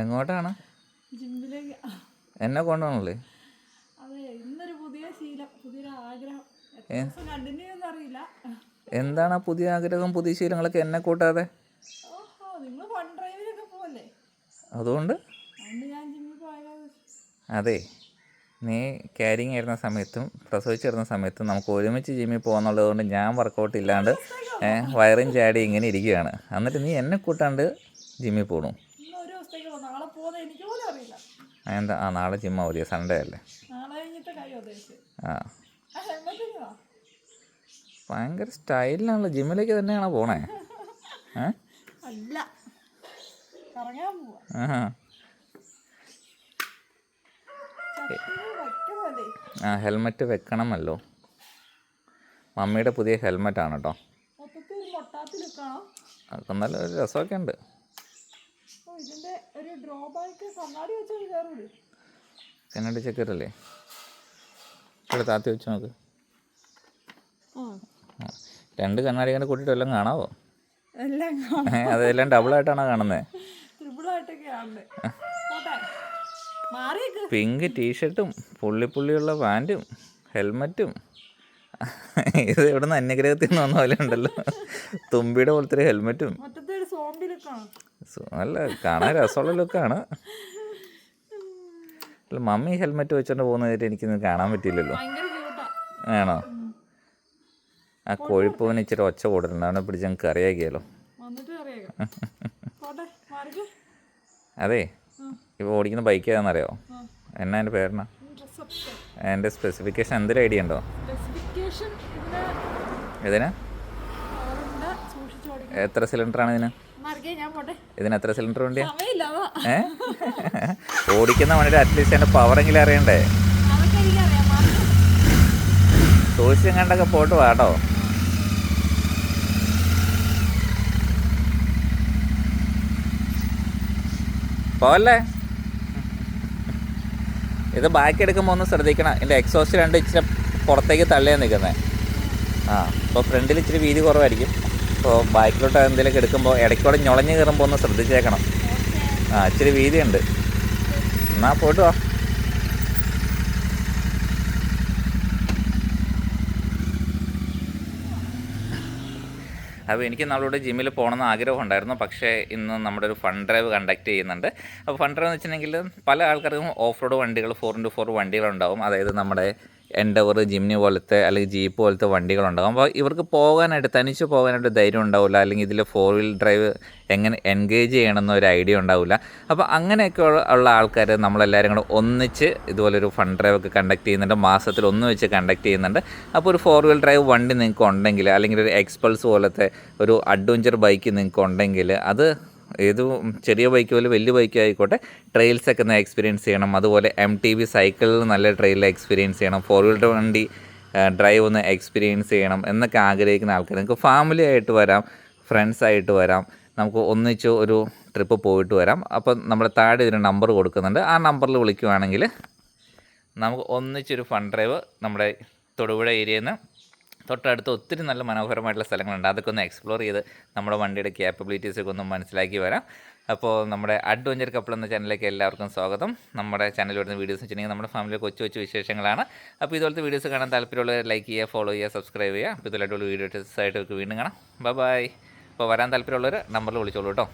എങ്ങോട്ടാണ്? ജിമ്മിലേക്ക്. എന്നെ കൊണ്ടുപോകണല്ലേ? അതെ ഇന്നൊരു പുതിയ ശീലം പുതിയൊരു ആഗ്രഹം. കണ്ടിന്യൂ അറിയില്ല. എന്താണ് പുതിയ ആഗ്രഹം പുതിയ ശീലങ്ങളൊക്കെ എന്നെ കൂട്ടാതെ? നിങ്ങൾ ഫൺ ഡ്രൈവിലൊക്കെ പോവല്ലേ? അതുകൊണ്ട്? അതെ നീ ക്യാരിങ് ആയിരുന്ന സമയത്തും പ്രസവിച്ചിരുന്ന സമയത്തും നമുക്ക് ഒരുമിച്ച് ജിമ്മിൽ പോകുന്നുള്ളത് കൊണ്ട് ഞാൻ വർക്കൗട്ട് ഇല്ലാണ്ട് വയറും ചാടി ഇങ്ങനെ ഇരിക്കുകയാണ്. എന്നിട്ട് നീ എന്നെ കൂട്ടാണ്ട് ജിമ്മിൽ പോകണു ഇന്ന് ഒരു ദിവസത്തേക്കുള്ളൂ നാളെ പോകുന്നത് എനിക്ക് പോലും അറിയില്ല. എന്താ ആ നാളെ ജിമ്മ മതിയോ സൺഡേ അല്ലേ? നാളെ കഴിഞ്ഞിട്ട് ആ. ഭയങ്കര സ്റ്റൈലിലാണല്ലോ ജിമ്മിലേക്ക് തന്നെയാണോ പോണേ? അല്ല. കറങ്ങാൻ പോവാ. ആ ഹെൽമെറ്റ് വെക്കണമല്ലോ. മമ്മിയുടെ പുതിയ ഹെൽമെറ്റാണ് കേട്ടോ നല്ല ഒരു രസമൊക്കെ ഉണ്ട്. ഇതിന്റെ ഒരു ഡ്രോബാക്ക് കണ്ണാടി വെച്ചാൽ കയറൂലേ? കന്നഡ ചെക്കറല്ലേ ഇവിടെ താത്തി വെച്ച് നോക്ക്. രണ്ട് കണ്ണാടി കണ്ട് കൂട്ടിയിട്ട് എല്ലാം കാണാവോ? എല്ലാം ഡബിൾ അതെല്ലാം ഡബിളായിട്ടാണോ കാണുന്നത് പിങ്ക് ടീഷർട്ടും പുള്ളി പുള്ളിയുള്ള പാന്റും ഹെൽമറ്റും ഇത് ഇവിടെ നിന്ന് അന്യഗ്രഹത്തിൽ നിന്ന് വന്ന പോലെ ഉണ്ടല്ലോ. തുമ്പിയുടെ പോലത്തെ ഒരു ഹെൽമറ്റും നല്ല കാണാൻ രസമുള്ള ലുക്കാണ്. അല്ല മമ്മി ഹെൽമെറ്റ് വെച്ചോണ്ട് പോകുന്നതായിട്ട് എനിക്കൊന്നും കാണാൻ ക്യൂട്ടാ ആണോ? ആ കോഴിപ്പൂവിന് ഇച്ചിരി ഒച്ച കൂടുതലുണ്ട് അവനെ പിടിച്ച് ഞങ്ങൾക്ക് അറിയാക്കിയാലോ അതെ ഇപ്പോൾ ഓടിക്കുന്ന ബൈക്ക് ഏതാണെന്നറിയോ എന്നാ എന്റെ ഡ്രസ്സപ്പ് എന്റെ സ്പെസിഫിക്കേഷൻ എന്തൊരു ഐഡിയ ഉണ്ടോ? ഏതിനാ? ഇതിന് ഇതിന് പവറുണ്ട് സൂക്ഷിച്ച് ഓടിക്കണം എത്ര സിലിണ്ടറാണ് ഇതിന്? ഇതിന് എത്ര സിലിണ്ടർ വേണ്ടിയാ? ഏ? ഓടിക്കുന്ന വണ്ടിയുടെ അറ്റ്ലീസ്റ്റ് എന്റെ പവറെങ്കിലും അറിയണ്ടേ? സൂക്ഷിച്ചും കണ്ടൊക്കെ പോട്ട് വാട്ടോ. പോവല്ലേ? ഇത് ബാക്കി എടുക്കുമ്പോൾ ഒന്ന് ശ്രദ്ധിക്കണം. എന്റെ എക്സോസ്റ്റ് രണ്ട് ഇച്ചിരി പുറത്തേക്ക് തള്ളിയാണ് നിൽക്കുന്നത് ആ അപ്പോൾ ഫ്രണ്ടിൽ ഇച്ചിരി വീതി കുറവായിരിക്കും. അപ്പോൾ ബൈക്കിലോട്ട് എന്തെങ്കിലുമൊക്കെ എടുക്കുമ്പോൾ ഇടയ്ക്കൂടെ ഞൊളഞ്ഞ് കയറുമ്പോൾ ഒന്ന് ശ്രദ്ധിച്ചേക്കണം. ആ ഇച്ചിരി വീതിയുണ്ട്. എന്നാൽ പോയിട്ട് വാ. അപ്പോൾ എനിക്ക് നാളോട് ജിമ്മിൽ പോകണമെന്ന് ആഗ്രഹം ഉണ്ടായിരുന്നു പക്ഷേ ഇന്ന് നമ്മുടെ ഒരു ഫണ്ട് ഡ്രൈവ് കണ്ടക്ട് ചെയ്യുന്നുണ്ട്. അപ്പോൾ ഫണ്ട് ഡ്രൈവ് എന്ന് വെച്ചിട്ടുണ്ടെങ്കിൽ പല ആൾക്കാർക്കും ഓഫ് റോഡ് വണ്ടികൾ ഫോർ ഇന്റു ഫോർ വണ്ടികളുണ്ടാവും. അതായത് നമ്മുടെ എൻഡവർ ജിംനി പോലത്തെ അല്ലെങ്കിൽ ജീപ്പ് പോലത്തെ വണ്ടികളുണ്ടാകും അപ്പോൾ ഇവർക്ക് പോകാനായിട്ട് തനിച്ച് പോകാനായിട്ട് ധൈര്യം ഉണ്ടാവില്ല. അല്ലെങ്കിൽ ഇതിൽ ഫോർ വീൽ ഡ്രൈവ് എങ്ങനെ എൻഗേജ് ചെയ്യണമെന്ന് ഒരു ഐഡിയ ഉണ്ടാവില്ല. അപ്പോൾ അങ്ങനെയൊക്കെ ഉള്ള ആൾക്കാർ നമ്മളെല്ലാവരും കൂടെ ഒന്നിച്ച് ഇതുപോലൊരു ഫണ്ട് ഡ്രൈവ് ഒക്കെ കണ്ടക്ട് ചെയ്യുന്നുണ്ട്. മാസത്തിൽ ഒന്ന് വെച്ച് കണ്ടക്ട് ചെയ്യുന്നുണ്ട്. അപ്പോൾ ഒരു ഫോർ വീൽ ഡ്രൈവ് വണ്ടി നിങ്ങൾക്ക് ഉണ്ടെങ്കിൽ അല്ലെങ്കിൽ ഒരു എക്സ്പൾസ് പോലത്തെ ഒരു അഡ്വഞ്ചർ ബൈക്ക് നിങ്ങൾക്ക് ഉണ്ടെങ്കിൽ അത് ഏത് ചെറിയ ബൈക്ക് പോലെ വലിയ ബൈക്ക് ആയിക്കോട്ടെ ട്രെയിൽസ് ഒക്കെ ഒന്ന് എക്സ്പീരിയൻസ് ചെയ്യണം. അതുപോലെ എം ടി ബി സൈക്കിളിൽ നല്ല ട്രെയിൽ എക്സ്പീരിയൻസ് ചെയ്യണം. ഫോർ വീലർ വണ്ടി ഡ്രൈവ് ഒന്ന് എക്സ്പീരിയൻസ് ചെയ്യണം എന്നൊക്കെ ആഗ്രഹിക്കുന്ന ആൾക്കാർ നിങ്ങൾക്ക് ഫാമിലി ആയിട്ട് വരാം ഫ്രണ്ട്സ് ആയിട്ട് വരാം. നമുക്ക് ഒന്നിച്ച് ഒരു ട്രിപ്പ് പോയിട്ട് വരാം. അപ്പം നമ്മൾ താഴെ ഇതിന് നമ്പർ കൊടുക്കുന്നുണ്ട്. ആ നമ്പറിൽ വിളിക്കുവാണെങ്കിൽ നമുക്ക് ഒന്നിച്ചൊരു ഫൺ ഡ്രൈവ് നമ്മുടെ തൊടുപുഴ ഏരിയയിൽ നിന്ന് തൊട്ടടുത്ത് ഒത്തിരി നല്ല മനോഹരമായിട്ടുള്ള സ്ഥലങ്ങളുണ്ട്. അതൊക്കെ ഒന്ന് എക്സ്പ്ലോർ ചെയ്ത് നമ്മുടെ വണ്ടിയുടെ ക്യാപ്പബിലിറ്റീസൊക്കെ ഒന്ന് മനസ്സിലാക്കി വരാം. അപ്പോൾ നമ്മുടെ അഡ്വഞ്ചർ കപ്പിൾ എന്ന ചാനലിലേക്ക് എല്ലാവർക്കും സ്വാഗതം. നമ്മുടെ ചാനലിൽ വരുന്ന വീഡിയോസ് വെച്ചിട്ടുണ്ടെങ്കിൽ നമ്മുടെ ഫാമിലി കൊച്ചു കൊച്ചു വിശേഷങ്ങളാണ്. അപ്പോൾ ഇതുപോലത്തെ വീഡിയോസ് കാണാൻ താല്പര്യമുള്ളവർ ലൈക്ക് ചെയ്യുക ഫോളോ ചെയ്യുക സബ്സ്ക്രൈബ് ചെയ്യുക. അപ്പോൾ ഇതുപോലെ വീഡിയോസ് ആയിട്ട് വീണ്ടും കാണാം. ബൈ ബൈ അപ്പോൾ വരാൻ താല്പര്യമുള്ളവർ നമ്പറിൽ വിളിച്ചോളൂ കേട്ടോ.